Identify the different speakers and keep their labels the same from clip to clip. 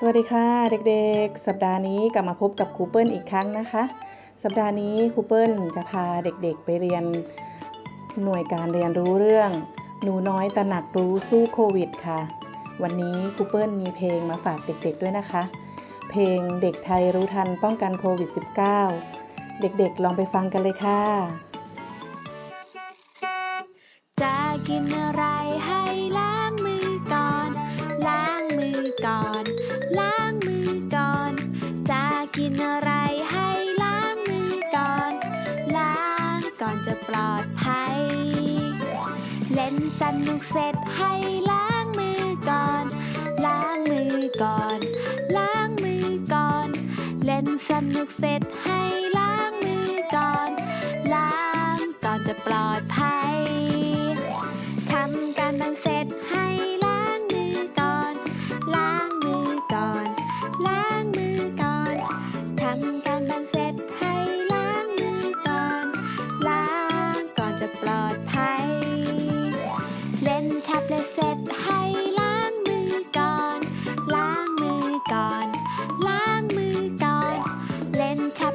Speaker 1: สวัสดีค่ะเด็กๆ สัปดาห์นี้กลับมาพบกับครูเปิลอีกครั้งนะคะ สัปดาห์นี้ครูเปิลจะพาเด็กๆไปเรียนหน่วยการเรียนรู้เรื่อง หนูน้อยตระหนักรู้สู้โควิดค่ะ วันนี้ครูเปิลมีเพลงมาฝากเด็กๆด้วยนะคะ เพลงเด็กไทยรู้ทันป้องกันโควิด -19 เด็กๆลองไปฟังกันเลยค่ะ
Speaker 2: จะกินอะไร กินอะไรให้ล้างมือก่อน ล้างก่อนจะปลอดภัย เล่นสนุกเสร็จให้ล้างมือก่อน ล้างมือก่อน ล้างมือก่อน เล่นสนุกเสร็จให้ล้างมือก่อน ล้างก่อนจะปลอดภัย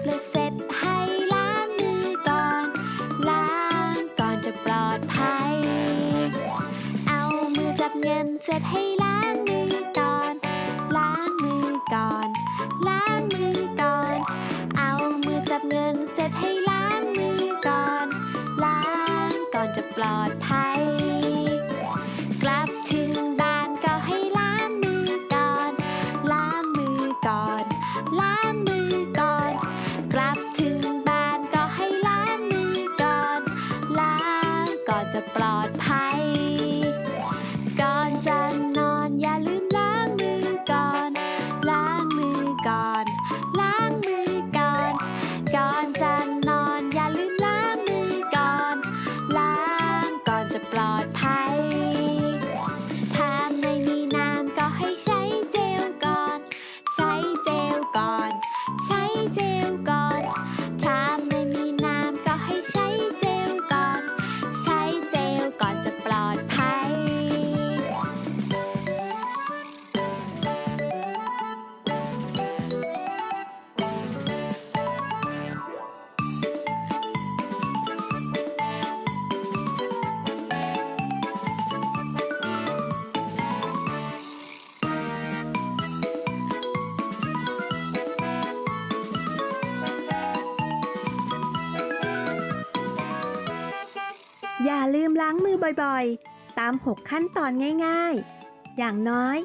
Speaker 2: ล่นแท็บเล็ตเสร็จให้ล้างมือก่อน ล้างก่อนจะปลอดภัย เอามือจับเงินเสร็จให้ อย่าลืมล้างมือบ่อย
Speaker 3: ๆ ตาม 6 ขั้นตอนง่ายๆ อย่างน้อย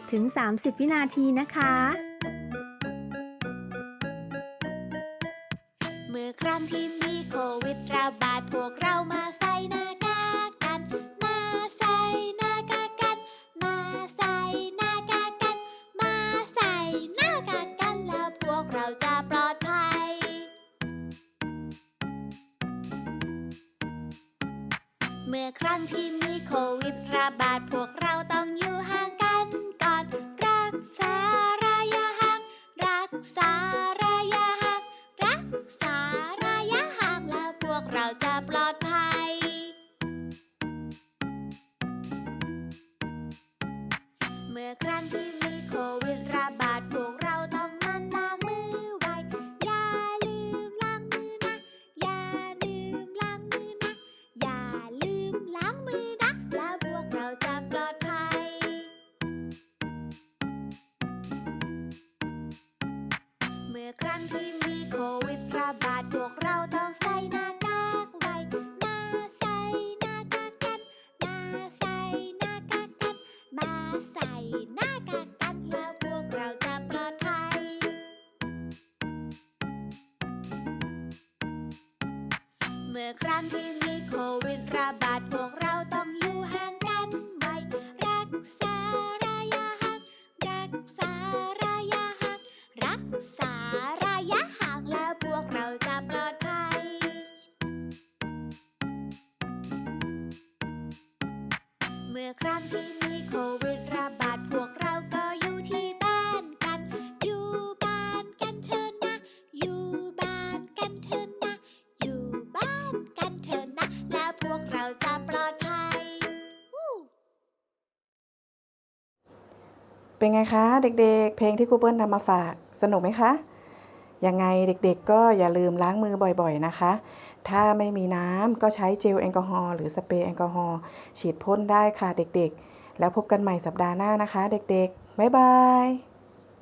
Speaker 3: 20-30 วินาทีนะคะ
Speaker 2: เมื่อครั้งที่มีโควิดระบาดพวกเรามาใส่หน้ากาก มื่อครั้งที่มีโควิดระบาดพวกเราต้องอยู่ห่างกันก่อน รักษาระยะห่างรักษาระยะห่างรักษาระยะห่างแล้วพวกเราจะปลอดภัย เมื่อครั้งที่มีโควิดระบาดพวกเราต้อง บาดพวกเราต้องใส่หน้ากากไว้มาใส่หน้ากากกันมาใส่หน้ากากกันมาใส่หน้ากากกันแล้วพวกเราจะปลอดภัย เมื่อครั้งที่ ที่มีโควิดระบาดพวกเราก็อยู่ที่บ้านกัน อยู่บ้านกันเถอะนะ อยู่บ้านกันเถอะนะ อยู่บ้านกันเถอะนะ แล้วพวกเราจะปลอดภัย
Speaker 1: เป็นไงคะ เด็กๆ เพลงที่ครูเปิ้ลนำมาฝาก สนุกไหมคะ ยังไงเด็กๆ ก็อย่าลืมล้างมือบ่อยๆนะคะ ถ้าไม่มีน้ำก็ใช้เจลแอลกอฮอล์หรือสเปรย์แอลกอฮอล์ฉีดพ่นได้ค่ะเด็กๆ แล้วพบกันใหม่สัปดาห์หน้านะคะ เด็กๆ บ๊ายบาย